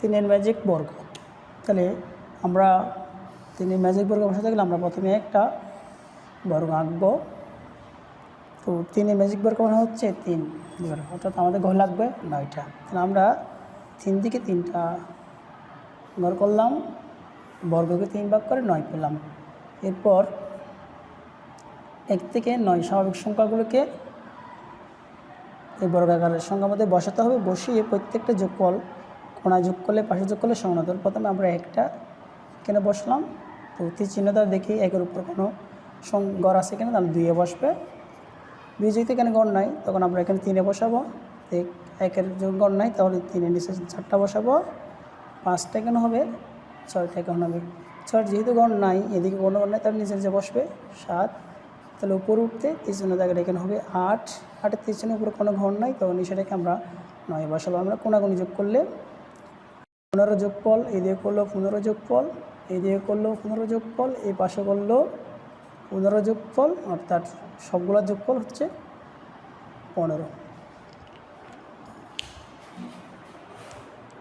তিনের ম্যাজিক বর্গ। তাহলে আমরা তিনের ম্যাজিক বর্গ বসাতে গেলে আমরা প্রথমে একটা বর্গ আঁকবো। তো তিনের ম্যাজিক বর্গ মানে হচ্ছে তিন। অর্থাৎ আমাদের ঘর লাগবে নয়টা। তাহলে আমরা তিন দিকে তিনটা ঘর করলাম, বর্গকে তিন ভাগ করে নয় পেলাম। এরপর এক থেকে নয় স্বাভাবিক সংখ্যাগুলোকে এই বর্গাকারের সংখ্যার মধ্যে বসাতে হবে। বসিয়ে প্রত্যেকটা যোগফল কোনা যোগ করলে, পাশে যোগ করলে সমান্তর প্রথমে আমরা একটা এখানে বসলাম? তো তীর চিহ্ন দ্বারা দেখি একের উপর কোনো গড় আছে কিনা, তাহলে দুইয়ে বসবে। দুই যেহেতু এখানে গড় নাই, তখন আমরা এখানে তিনে বসাবো। এক- একের যোগ গড় নাই, তাহলে তিনের নিচে চারটা বসাবো। পাঁচটা কেন হবে? ছয়টা কেন হবে? ছয় যেহেতু গড় নাই, এদিকে কোনো গড় নাই, তাহলে নিচে নিচে বসবে। সাত, তাহলে উপরে উঠতে তিরচিহ্ন জায়গাটা এখানে হবে আট। আটের তিরচিহ্ন উপরে কোনো ঘর নাই, তখন নিচে রেখে আমরা নয় বসাবো। আমরা কোনাগুনি যোগ করলে পনেরো যোগফল এই দিয়ে করল পনেরো যোগফল এই দিয়ে করল পনেরো যোগফল এই পাশে করল পনেরো যোগফল অর্থাৎ সবগুলোর যোগফল হচ্ছে পনেরো।